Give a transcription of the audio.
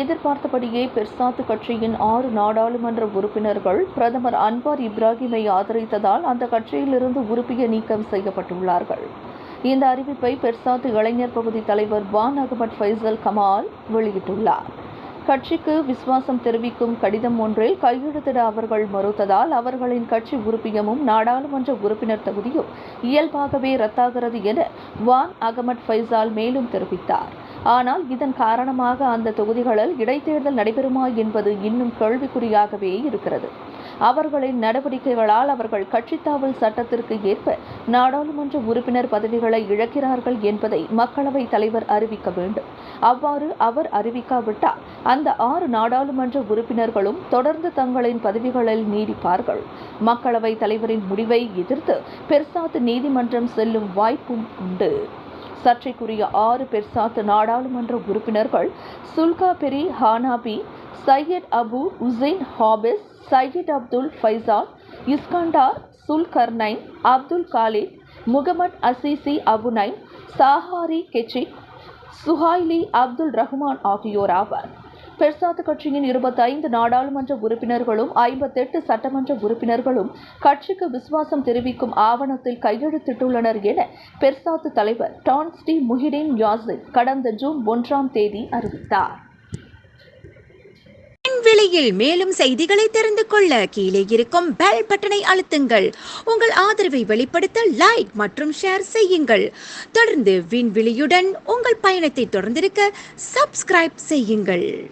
எதிர்பார்த்தபடியே Bersatu கட்சியின் ஆறு நாடாளுமன்ற உறுப்பினர்கள் பிரதமர் அன்வார் இப்ராஹிமை ஆதரித்ததால் அந்த கட்சியிலிருந்து உறுப்பிய நீக்கம் செய்யப்பட்டுள்ளார்கள். இந்த அறிவிப்பை பெர்சாத்து இளைஞர் பகுதி தலைவர் வான் அகமட் ஃபைசல் கமால் வெளியிட்டுள்ளார். கட்சிக்கு விசுவாசம் தெரிவிக்கும் கடிதம் ஒன்றில் கையெழுத்திட அவர்கள் மறுத்ததால் அவர்களின் கட்சி உறுப்பியமும் நாடாளுமன்ற உறுப்பினர் தகுதியும் இயல்பாகவே ரத்தாகிறது என வான் அகமட் ஃபைசால் மேலும் தெரிவித்தார். ஆனால் இதன் காரணமாக அந்த தொகுதிகளில் இடைத்தேர்தல் நடைபெறுமா என்பது இன்னும் கேள்விக்குறியாகவே இருக்கிறது. அவர்களின் நடவடிக்கைகளால் அவர்கள் கட்சித்தாவல் சட்டத்திற்கு ஏற்ப நாடாளுமன்ற உறுப்பினர் பதவிகளை இழக்கிறார்கள் என்பதை மக்களவைத் தலைவர் அறிவிக்க வேண்டும். அவ்வாறு அவர் அறிவிக்காவிட்டால் அந்த ஆறு நாடாளுமன்ற உறுப்பினர்களும் தொடர்ந்து தங்களின் பதவிகளில் நீடிப்பார்கள். மக்களவைத் தலைவரின் முடிவை எதிர்த்து பெர்சாத் நீதிமன்றம் செல்லும் வாய்ப்பும் உண்டு. சர்ச்சைக்குரிய ஆறு பெர்சாத் நாடாளுமன்ற உறுப்பினர்கள் Zulkafperi Hanafi Syed Abu Hussin Hafiz Syed Abdul Faisal Iskandar Dzulkarnain Abdul Khalid Muhammad Azizi Abu Naim Sahari Kechik Suhaili Abdul Rahman ஆகியோர் ஆவர் பெர்சாத் கட்சியின் இருபத்தைந்து நாடாளுமன்ற உறுப்பினர்களும் ஐம்பத்தெட்டு சட்டமன்ற உறுப்பினர்களும் கட்சிக்கு விசுவாசம் தெரிவிக்கும் ஆவணத்தில் கையெழுத்திட்டுள்ளனர் என பெர்சாத் தலைவர் டான்ஸ்டி முஹிடின் யாசின் கடந்த ஜூன் ஒன்றாம் தேதி அறிவித்தார். விலையில் மேலும் செய்திகளை தெரிந்து கொள்ள கீழே இருக்கும் பெல் பட்டனை அழுத்துங்கள். உங்கள் ஆதரவை வெளிப்படுத்த லைக் மற்றும் ஷேர் செய்யுங்கள். தொடர்ந்து விண்வெளியுடன் உங்கள் பயணத்தை தொடர்ந்திருக்க சப்ஸ்கிரைப் செய்யுங்கள்.